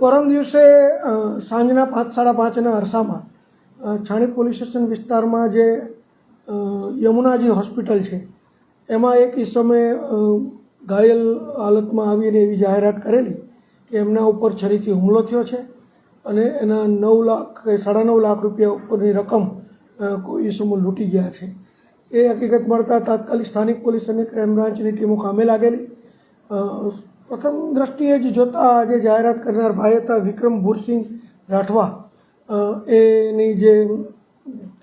પરમ દિવસે સાંજના પાંચ, સાડા પાંચના અરસામાં છાણી પોલીસ સ્ટેશન વિસ્તારમાં જે યમુનાજી હોસ્પિટલ છે, એમાં એક ઈસમે ઘાયલ હાલતમાં આવીને એવી જાહેરાત કરેલી કે એમના ઉપર છરીથી હુમલો થયો છે અને એના નવ લાખ, કે સાડા નવ લાખ રૂપિયા ઉપરની રકમ કોઈ ઈસમો લૂંટી ગયા છે. એ હકીકત મળતા તાત્કાલિક સ્થાનિક પોલીસ અને ક્રાઇમ બ્રાન્ચની ટીમો કામે લાગેલી. પ્રથમ દ્રષ્ટિએ જ જોતા આજે જાહેરાત કરનાર ભાઈ હતા વિક્રમ ભૂરસિંહ રાઠવા એની જે,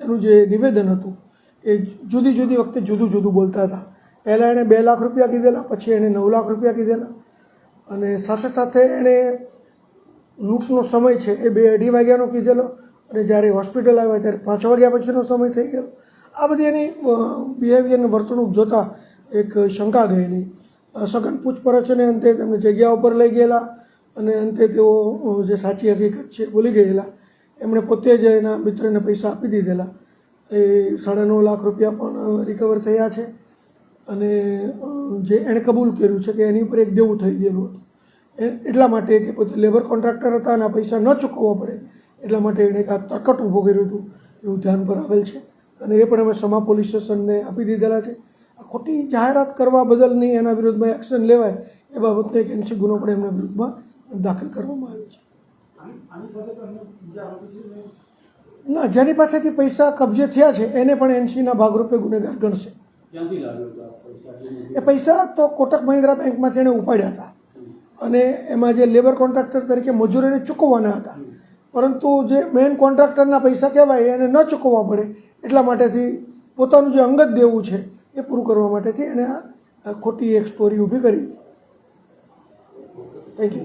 એનું જે નિવેદન હતું, એ જુદી જુદી વખતે જુદું જુદું બોલતા હતા. પહેલાં એણે બે લાખ રૂપિયા કીધેલા, પછી એણે નવ લાખ રૂપિયા કીધેલા. અને સાથે સાથે એણે લૂંટનો સમય છે એ બે અઢી વાગ્યાનો કીધેલો, અને જ્યારે હોસ્પિટલ આવ્યા ત્યારે પાંચ વાગ્યા પછીનો સમય થઈ ગયો. આ બધી એની બિહેવિયરની વર્તણૂક જોતાં એક શંકા ગયેલી. સઘન પૂછપરછને અંતે તેમને જગ્યા ઉપર લઈ ગયેલા અને અંતે તેઓ જે સાચી હકીકત છે બોલી ગયેલા. એમણે પોતે જ એના મિત્રને પૈસા આપી દીધેલા. એ સાડા નવ લાખ રૂપિયા પણ રિકવર થયા છે. અને જે એણે કબૂલ કર્યું છે કે એની ઉપર એક દેવું થઈ ગયેલું હતું. એ- એટલા માટે કે પોતે લેબર કોન્ટ્રાક્ટર હતા અને પૈસા ન ચૂકવવા પડે, એટલા માટે એણે એક આ તરકટ ઊભો કર્યું હતું, એવું ધ્યાન પર આવેલ છે. અને એ પણ અમે સમા પોલીસ સ્ટેશનને આપી દીધેલા છે. ખોટી જાહેરાત કરવા બદલ નહીં એના વિરુદ્ધમાં એક્શન લેવાય એ બાબતને એક એનસી ગુનો પણ એમના વિરુદ્ધમાં દાખલ કરવામાં આવ્યો છે. ને જેની પાસેથી પૈસા કબજે થયા છે એને પણ એનસીના ભાગરૂપે ગુનેગાર ગણશે. એ પૈસા તો કોટક મહિન્દ્રા બેંકમાંથી એણે ઉપાડ્યા હતા. અને એમાં જે લેબર કોન્ટ્રાક્ટર તરીકે મજૂરોને ચૂકવવાના હતા. પરંતુ જે મેઇન કોન્ટ્રાક્ટરના પૈસા કહેવાય એને ન ચૂકવવા પડે એટલા માટેથી પોતાનું જે અંગત દેવું છે એ પૂરું કરવા માટે છે એને આ ખોટી એક સ્ટોરી ઊભી કરી થેન્ક યુ